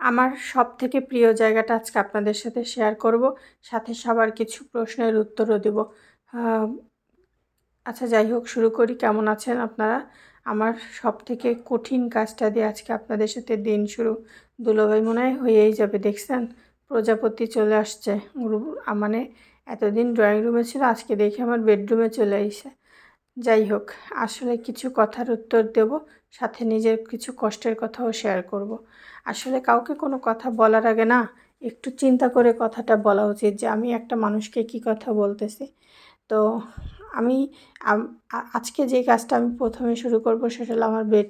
আমার সব থেকে প্রিয় জায়গাটা আজকে আপনাদের সাথে শেয়ার করব। সাথে সবার কিছু প্রশ্নের উত্তরও দেব। আচ্ছা যাই হোক, শুরু করি। কেমন আছেন আপনারা? আমার সব থেকে কঠিন কাজটা দিয়ে আজকে আপনাদের সাথে দিন শুরু। দুলোভাই মনে হয় হয়েই যাবে, দেখছেন? প্রজাপতি চলে আসছে। মানে এতদিন ড্রয়িং রুমে ছিল, আজকে দেখে আমার বেডরুমে চলে এসে যাই হোক, আসলে কিছু কথার উত্তর দেব। সাথে নিজের কিছু কষ্টের কথাও শেয়ার করব। আসলে কাউকে কোনো কথা বলার আগে না, একটু চিন্তা করে কথাটা বলা উচিত যে, আমি একটা মানুষকে কি কথা বলতেছি? তো আমি আজকে যে কাজটা আমি প্রথমে শুরু করব সেটা হলো আমার বেড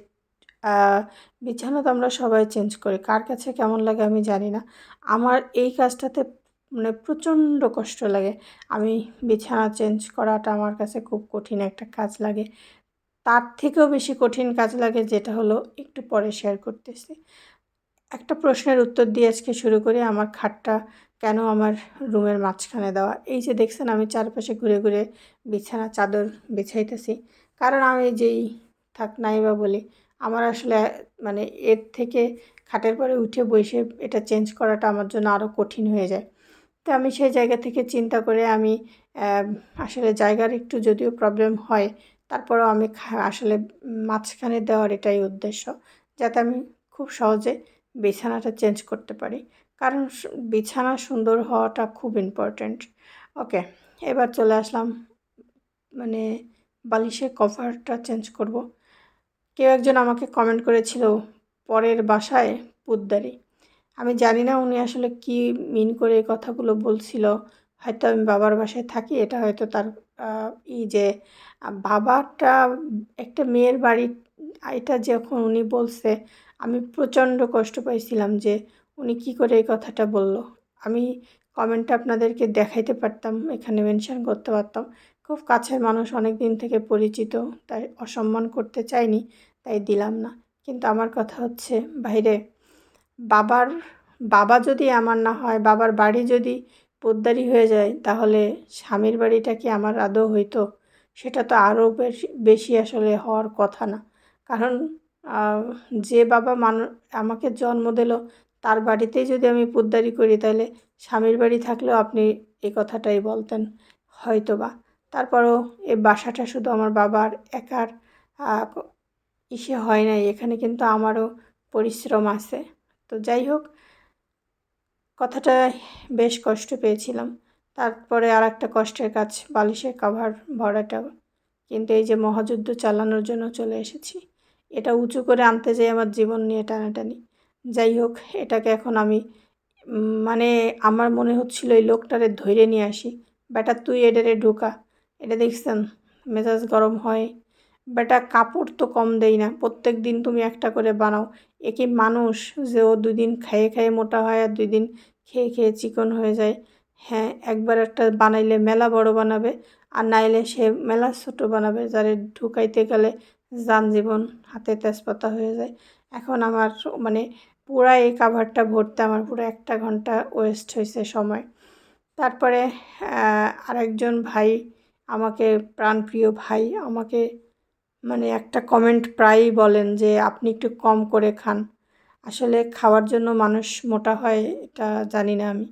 বিছানা তো আমরা সবাই চেঞ্জ করি। কার কাছে কেমন লাগে আমি জানি না। আমার এই কাজটাতে মানে প্রচণ্ড কষ্ট লাগে। আমি বিছানা চেঞ্জ করাটা আমার কাছে খুব কঠিন একটা কাজ লাগে। তার থেকেও বেশি কঠিন কাজ লাগে যেটা হলো একটু পরে শেয়ার করতেছি। একটা প্রশ্নের উত্তর দিয়ে আজকে শুরু করি, আমার খাটটা কেন আমার রুমের মাঝখানে দেওয়া? এই যে দেখছেন আমি চারপাশে ঘুরে ঘুরে বিছানা, চাদর বিছাইতেছি। কারণ আমি যেই থাক নাই বা বলি, আমার আসলে মানে এর থেকে খাটের পরে উঠে বসে এটা চেঞ্জ করাটা আমার জন্য আরও কঠিন হয়ে যায়। তো আমি সেই জায়গা থেকে চিন্তা করে আমি আসলে জায়গার একটু যদিও প্রবলেম হয় তারপরেও আমি আসলে মাঝখানে দেওয়ার এটাই উদ্দেশ্য, যাতে আমি খুব সহজে বিছানাটা চেঞ্জ করতে পারি। কারণ বিছানা সুন্দর হওয়াটা খুব ইম্পর্ট্যান্ট ওকে এবার চলে আসলাম মানে বালিশের কভারটা চেঞ্জ করব। কেউ একজন আমাকে কমেন্ট করেছিল, পরের বাসায় পুদ্দারি আমি জানি না উনি আসলে কি মিন করে এই কথাগুলো বলছিল, হয়তো আমি বাবার বাসায় থাকি, এটা হয়তো তার ই যে বাবাটা একটা মেয়ের বাড়ি, এটা যখন উনি বলছে, আমি প্রচণ্ড কষ্ট পাইছিলাম যে উনি কি করে এই কথাটা বলল। আমি কমেন্টটা আপনাদেরকে দেখাইতে পারতাম, এখানে মেনশন করতে পারতাম। খুব কাছের মানুষ, অনেক দিন থেকে পরিচিত, তাই অসম্মান করতে চাইনি, তাই দিলাম না। কিন্তু আমার কথা হচ্ছে বাইরে বাবার, বাবা যদি আমার না হয়, বাবার বাড়ি যদি পোদ্দারি হয়ে যায়, তাহলে স্বামীর বাড়িটা কি আমার আদৌ হইতো? সেটা তো আরও বেশি বেশি আসলে হওয়ার কথা না। কারণ যে বাবা মানু, আমাকে জন্ম দিল, তার বাড়িতেই যদি আমি পোদ্দারি করি, তাহলে স্বামীর বাড়ি থাকলেও আপনি এই কথাটাই বলতেন হয়তো বা তারপরও এই বাসাটা শুধু আমার বাবার একার ইসে হয় নাই, এখানে কিন্তু আমারও পরিশ্রম আছে। তো যাই হোক কথাটা বেশ কষ্ট পেয়েছিলাম। তারপরে আর একটা কষ্টের কাজ, বালিশের কাভার ভরাটা। কিন্তু এই যে মহাযুদ্ধ চালানোর জন্য চলে এসেছি, এটা উঁচু করে আনতে যাই আমার জীবন নিয়ে টানাটানি। যাই হোক, এটাকে এখন আমি মানে আমার মনে হচ্ছিল এই লোকটারে ধৈর্য নিয়ে আসি। বেটা তুই এটারে ঢোকা। এটা দেখছেন, মেজাজ গরম হয় বেটা কাপড় তো কম দেই না, প্রত্যেক দিন তুমি একটা করে বানাও। এ কি মানুষ যে ও দুই দিন খেয়ে খেয়ে মোটা হয় আর দুই দিন খেয়ে খেয়ে চিকন হয়ে যায়। হ্যাঁ একবার একটা বানাইলে মেলা বড় বানাবে আর নাইলে সে মেলা ছোট বানাবে যারে ঢুকাইতে গেলে যান জীবন হাতে তেজপাতা হয়ে যায়। এখন আমার মানে পুরা এই কাভারটা ভরতে আমার পুরো একটা ঘণ্টা ওয়েস্ট হয়েছে সময়। তারপরে আরেকজন ভাই, আমাকে প্রাণপ্রিয় ভাই, আমাকে মানে একটা কমেন্ট প্রায়ই বলেন যে, আপনি একটু কম করে খান। আসলে খাওয়ার জন্য মানুষ মোটা হয়, এটা জানি না আমি।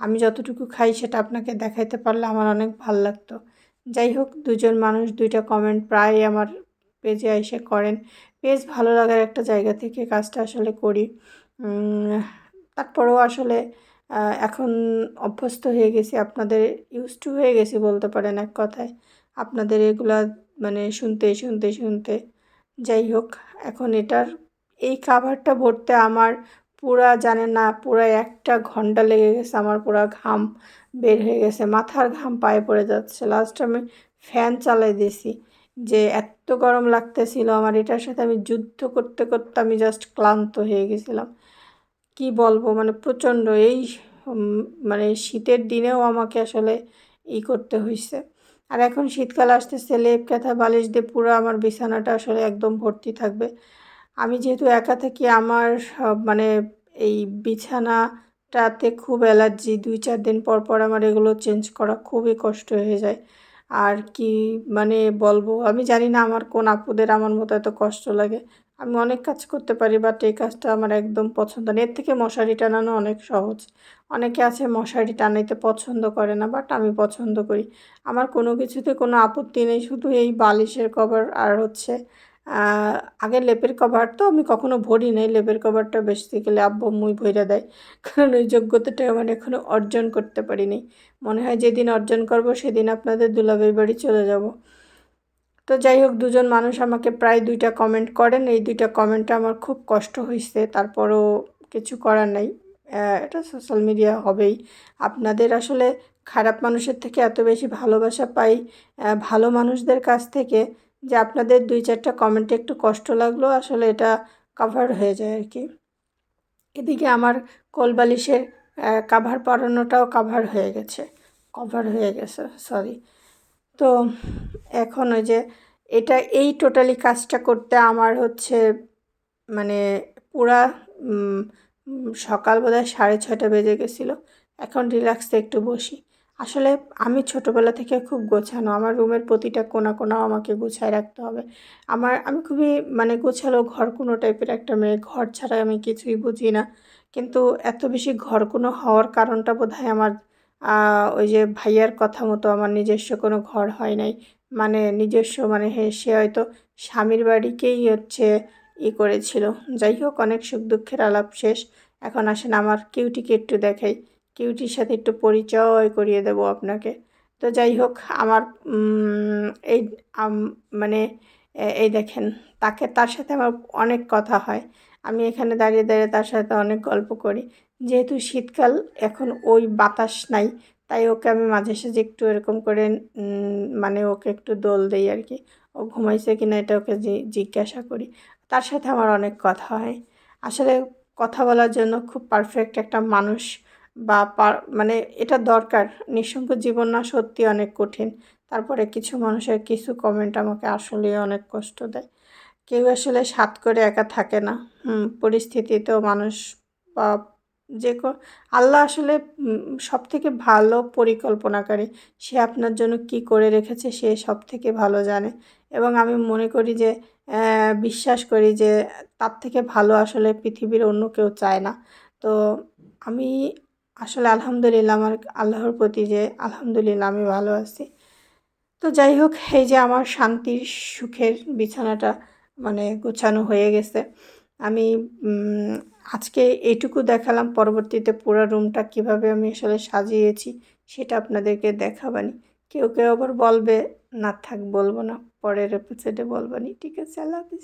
আমি যতটুকু খাই সেটা আপনাকে দেখাইতে পারলে আমার অনেক ভালো লাগতো। যাই হোক, দুজন মানুষ দুইটা কমেন্ট প্রায় আমার পেজে এসে করেন। পেজ ভালো লাগার একটা জায়গা থেকে কাজটা আসলে করি। তারপরেও আসলে এখন অভ্যস্ত হয়ে গেছি, আপনাদের ইউজ টু হয়ে গেছি বলতে পারেন এক কথায়। আপনাদের এগুলা মানে শুনতে শুনতে শুনতে। যাই হোক, এখন এটার, এই কাভারটা ভরতে আমার পুরা জানে না পুরা একটা ঘণ্টা লেগে গেছে, আমার পুরা ঘাম বের হয়ে গেছে, মাথার ঘাম পায়ে পড়ে যাচ্ছে। লাস্ট আমি ফ্যান চালাই দিয়েছি, যে এত গরম লাগতেছিল আমার, এটার সাথে আমি যুদ্ধ করতে করতে আমি জাস্ট ক্লান্ত হয়ে গেছিলাম। কি বলব মানে প্রচণ্ড এই মানে শীতের দিনেও আমাকে আসলে ই করতে হয়েছে আর এখন শীতকাল আসতেছে, লেপ কাঁথা, বালিশ দিয়ে পুরো আমার বিছানাটা আসলে একদম ভর্তি থাকবে। আমি যেহেতু একা থাকি, আমার মানে এই বিছানাটাতে খুব অ্যালার্জি। দুই চার দিন পর পর আমার এগুলো চেঞ্জ করা খুবই কষ্ট হয়ে যায়। আর কি মানে বলব? আমি জানি না আমার কোন আপুদের আমার মতো এত কষ্ট লাগে। আমি অনেক কাজ করতে পারি বাট এই কাজটা আমার একদম পছন্দ না। এর থেকে মশারি টানানো অনেক সহজ। অনেকে আছে মশারি টানাইতে পছন্দ করে না বাট আমি পছন্দ করি। আমার কোনো কিছুতে কোনো আপত্তি নেই, শুধু এই বালিশের কভার আর হচ্ছে আগে লেপের কভার তো আমি কখনো ভরি নাই। লেপের কভারটা বেসিক্যালি আব্বু মুই ভইরা দেয়, কারণ ওই যোগ্যতাটা আমার এখনও অর্জন করতে পারিনি। মনে হয় যেদিন অর্জন করব, সেদিন আপনাদের দুলাভাই বাড়ি চলে যাব। তো যাই হোক, দুজন মানুষ আমাকে প্রায় দুইটা কমেন্ট করেন। এই দুইটা কমেন্টটা আমার খুব কষ্ট হয়েছে তারপরও কিছু করার নাই। এটা সোশ্যাল মিডিয়া হবেই। আপনাদের আসলে খারাপ মানুষের থেকে এত বেশি ভালোবাসা পাই ভালো মানুষদের কাছ থেকে যে আপনাদের দুই চারটা কমেন্টে একটু কষ্ট লাগল, আসলে এটা কভার হয়ে যায় আর কি। এদিকে আমার কোলবালিশের কাভার পরানোটাও কাভার হয়ে গেছে কভার হয়ে গেছে সরি তো এখন ওই যে এটা এই টোটালি কাজটা করতে আমার হচ্ছে মানে পুরা সকাল বোধহয় সাড়ে ছয়টা বেজে গেছিল। এখন রিল্যাক্সে একটু বসি। আসলে আমি ছোটোবেলা থেকে খুব গোছানো। আমার রুমের প্রতিটা কোনা কোনাও আমাকে গুছায় রাখতে হবে। আমার, আমি খুবই মানে গোছালো ঘর কোনো টাইপের একটা মেয়ে। ঘর ছাড়া আমি কিছুই বুঝি না। কিন্তু এত বেশি ঘর কোনো হওয়ার কারণটা বোধ হয় আমার ওই যে ভাইয়ার কথা মতো আমার নিজস্ব কোনো ঘর হয় নাই। মানে নিজস্ব মানে সে হয়তো স্বামীর বাড়িকেই হচ্ছে ই করেছিল। যাই হোক, অনেক সুখ দুঃখের আলাপ শেষ। এখন আসেন আমার কিউটিকে একটু দেখাই। কিউটির সাথে একটু পরিচয় করিয়ে দেব আপনাকে। তো যাই হোক, আমার এই মানে এই দেখেন, তাকে, তার সাথে আমার অনেক কথা হয়। আমি এখানে দাঁড়িয়ে দাঁড়িয়ে তার সাথে অনেক গল্প করি। যেহেতু শীতকাল, এখন ওই বাতাস নাই, তাই ওকে আমি মাঝে সাঝে একটু এরকম করে মানে ওকে একটু দোল দেই আর কি। ও ঘুমাইছে কিনা এটা ওকে জিজ্ঞাসা করি। তার সাথে আমার অনেক কথা হয়। আসলে কথা বলার জন্য খুব পারফেক্ট একটা মানুষ বা মানে এটা দরকার। নিঃসঙ্গ জীবন না সত্যি অনেক কঠিন। তারপরে কিছু মানুষের কিছু কমেন্ট আমাকে আসলে অনেক কষ্ট দেয়। কেউ আসলে সাত করে একা থাকে না। হুম, পরিস্থিতিতেও মানুষ বা যে আল্লাহ আসলে সব থেকে ভালো পরিকল্পনাকারী। সে আপনার জন্য কি করে রেখেছে সে সব থেকে ভালো জানে। এবং আমি মনে করি যে বিশ্বাস করি যে, তার থেকে ভালো আসলে পৃথিবীর অন্য কেউ চায় না। তো আমি আসলে আলহামদুলিল্লাহ আমার আল্লাহর প্রতি যে, আলহামদুলিল্লাহ আমি ভালো আছি। তো যাই হোক, এই যে আমার শান্তির সুখের বিছানাটা মানে গোছানো হয়ে গেছে। আমি আজকে এটুকু দেখালাম, পরবর্তীতে পুরো রুমটা কীভাবে আমি আসলে সাজিয়েছি সেটা আপনাদেরকে দেখাবানি। কেউ কেউ আবার বলবে, না থাক, বলব না, পরের এপিসোডে বলবানি। ঠিক আছে, আল্লাহ হাফিজ।